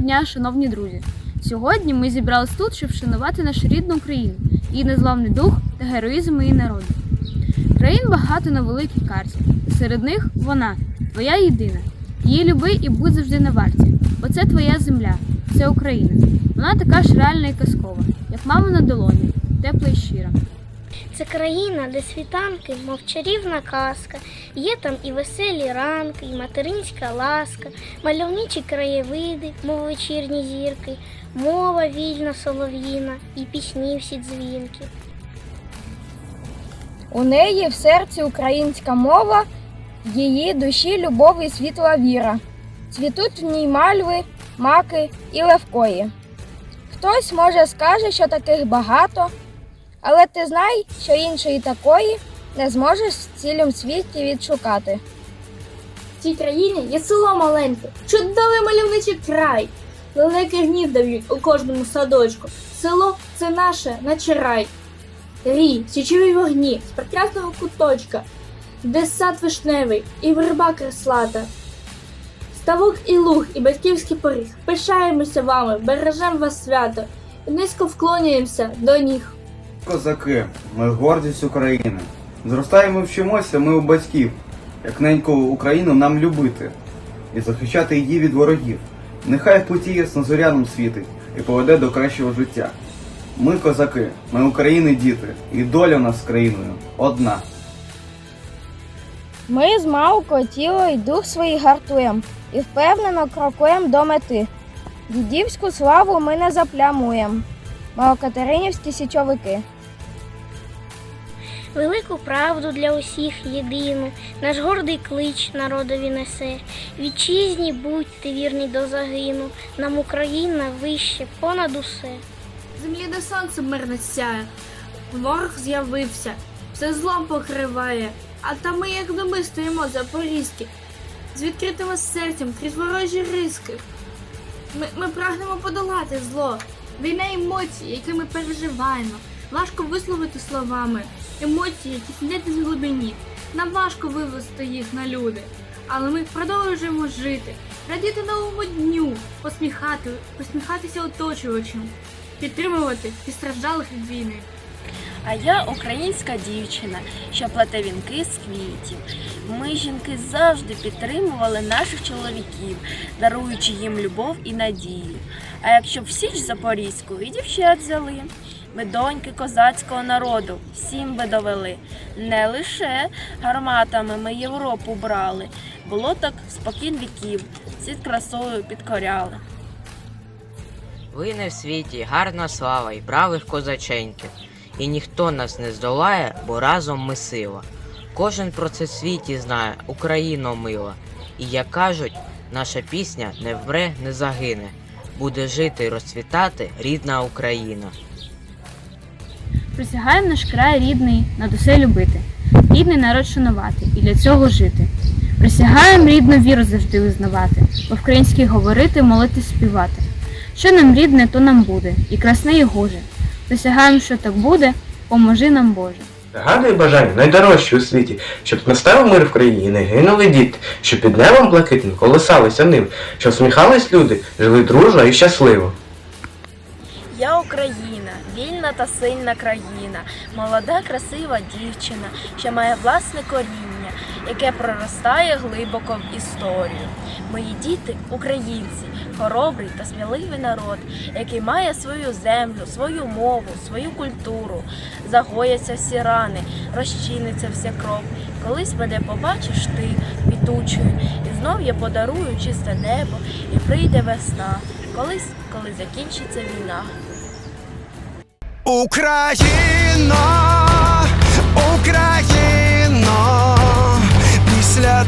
дня, шановні друзі! Сьогодні ми зібрались тут, щоб вшанувати нашу рідну Україну, її незламний дух та героїзм її народу. Країн багато на великій карті, серед них вона, твоя єдина. Її люби і будь завжди на варті, бо це твоя земля, це Україна. Вона така ж реальна і казкова, як мама на долоні, тепла і щира. Це країна, де світанки, мов чарівна казка. Є там і веселі ранки, і материнська ласка, мальовничі краєвиди, мов вечірні зірки, мова вільна солов'їна і пісні всі дзвінки. У неї в серці українська мова, її душі любов і світла віра. Цвітуть в ній мальви, маки і левкої. Хтось може скаже, що таких багато, але ти знай, що іншої такої не зможеш в цілім світі відшукати. В цій країні є село маленьке, чудовий мальовничий край. Велике гнізда в'ють у кожному садочку. Село це наше, наче рай. Рій, січові вогні з прекрасного куточка, де сад вишневий і верба креслата. Ставок і луг, і батьківський поріг. Пишаємося вами, бережем вас свято, і низько вклонюємося до ніг. Козаки, ми гордість України. Зростаємо, вчимося ми у батьків, як неньку Україну нам любити і захищати її від ворогів. Нехай путі яснозоряном світить і поведе до кращого життя. Ми козаки, ми України діти, і доля нас з країною одна. Ми з Мавко тіло і дух свої гартуєм і впевнено крокуєм до мети. Дідівську славу ми не заплямуєм. Малокатеринівські січовики. Велику правду для усіх єдину, наш гордий клич народові несе. Вітчизні будьте вірні до загину, нам Україна вище понад усе. Землі де сонце мирне сяє, ворог з'явився, все злом покриває, а та ми, як доми, стоїмо запорізькі, з відкритим серцем крізь ворожі риски. Ми, ми прагнемо подолати зло, війна емоцій, які ми переживаємо. Важко висловити словами емоції, які сидять з глибині. Нам важко вивести їх на люди, але ми продовжуємо жити, радіти новому дню, посміхати, посміхатися оточувачам підтримувати постраждалих від війни. А я українська дівчина, що плете вінки з квітів. Ми, жінки, завжди підтримували наших чоловіків, даруючи їм любов і надію. А якщо б в Січ Запорізьку і дівчат взяли, ми доньки козацького народу, всім би довели. Не лише гарматами ми Європу брали, було так спокін віків, світ красою підкоряли. Вине в світі гарна слава і бравих козаченьків, і ніхто нас не здолає, бо разом ми сила. Кожен про це в світі знає, Україно мила. І як кажуть, наша пісня не вмре, не загине. Буде жити і розцвітати рідна Україна. Присягаємо наш край рідний над усе любити, рідний народ шанувати і для цього жити. Присягаємо рідну віру завжди визнавати, по-українськи говорити, молити, співати. Що нам рідне, то нам буде, і красне, і гоже. Присягаємо, що так буде, поможи нам Боже. Загадуй бажання найдорожче у світі, щоб настав мир в країні не гинули діти, щоб під небом блакитним колисалися ним, щоб сміхались люди, жили дружно і щасливо. Я Україна, вільна та сильна країна, молода, красива дівчина, що має власне коріння, яке проростає глибоко в історію. Мої діти українці, хоробрий та сміливий народ, який має свою землю, свою мову, свою культуру. Загояться всі рани, розчиниться вся кров. Колись мене побачиш ти квітучою, і знов я подарую чисте небо, і прийде весна. Колись, коли закінчиться війна. Україно, Україно, після